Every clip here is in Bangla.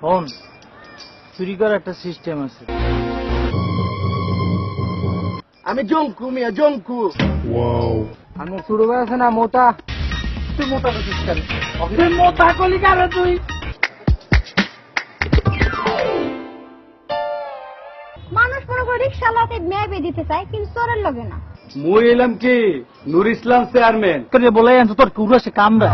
ফোন চুরি করার একটা সিস্টেম আছে। আমি জঙ্কু মিয়া জঙ্কু। আমি শুরু করেছে না মোটা? তুই মোটা করছিস কেন? তুই মোটা কলি কারে তুই? মানুষ মনে করে রিক্সা মেয়ে দিতে চায় কিন্তু চোরের লগে না। মুই এলাম কি? নুর ইসলাম চেয়ারম্যান তোর বলে তোর কুড়ো সে কামড়া?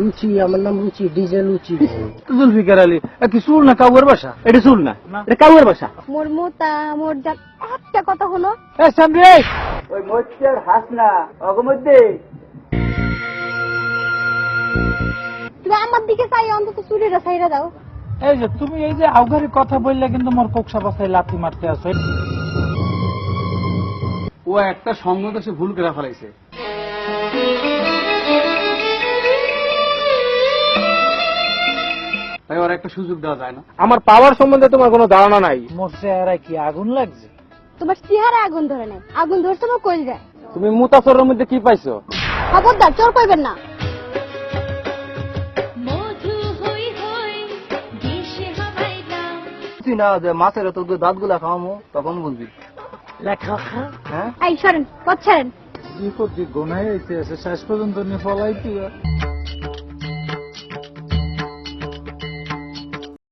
রুচি আমার নাম রুচি ডিজে লুচি। জুলফিকার আলী কি চুল না কাউয়ের বাসা? এটা চুল না। এটা কাউয়ের বাসা? মোর মোতা মোর জাত একটা কথা হলো। এ ওই মধ্যের হাস না অগমধ্যে তুমি আমার দিকে চাই অন্তত চাইরা দাও। এই যে তুমি এই যে আউগারি কথা বললে কিন্তু মোর কোকসা বাসায় লাথি মারতে আসো। ও একটা সঙ্গত সে ভুল করে ফেলাইছে। ওর একটা সুযোগ দেওয়া যায় না। আমার পাওয়ার সম্বন্ধে তোমার কোনো ধারণা নাই। মোর চেহারায় কি আগুন লাগছে? তোমার চেহারা আগুন ধরে নাই। আগুন ধরছে তোমার কই যায়? তুমি মুতাসরের মধ্যে কি পাইছো? খবরদার চোর কইবেন না। তুই না যে মাছের তো দাঁতগুলা খাওয়ামো তখন বুঝবি লেখা হ্যাঁ? এই সরেন পথ ছাড়েন। কি করছি গোনায় আইতে আছে শেষ পর্যন্ত নিয়ে ফলাইতে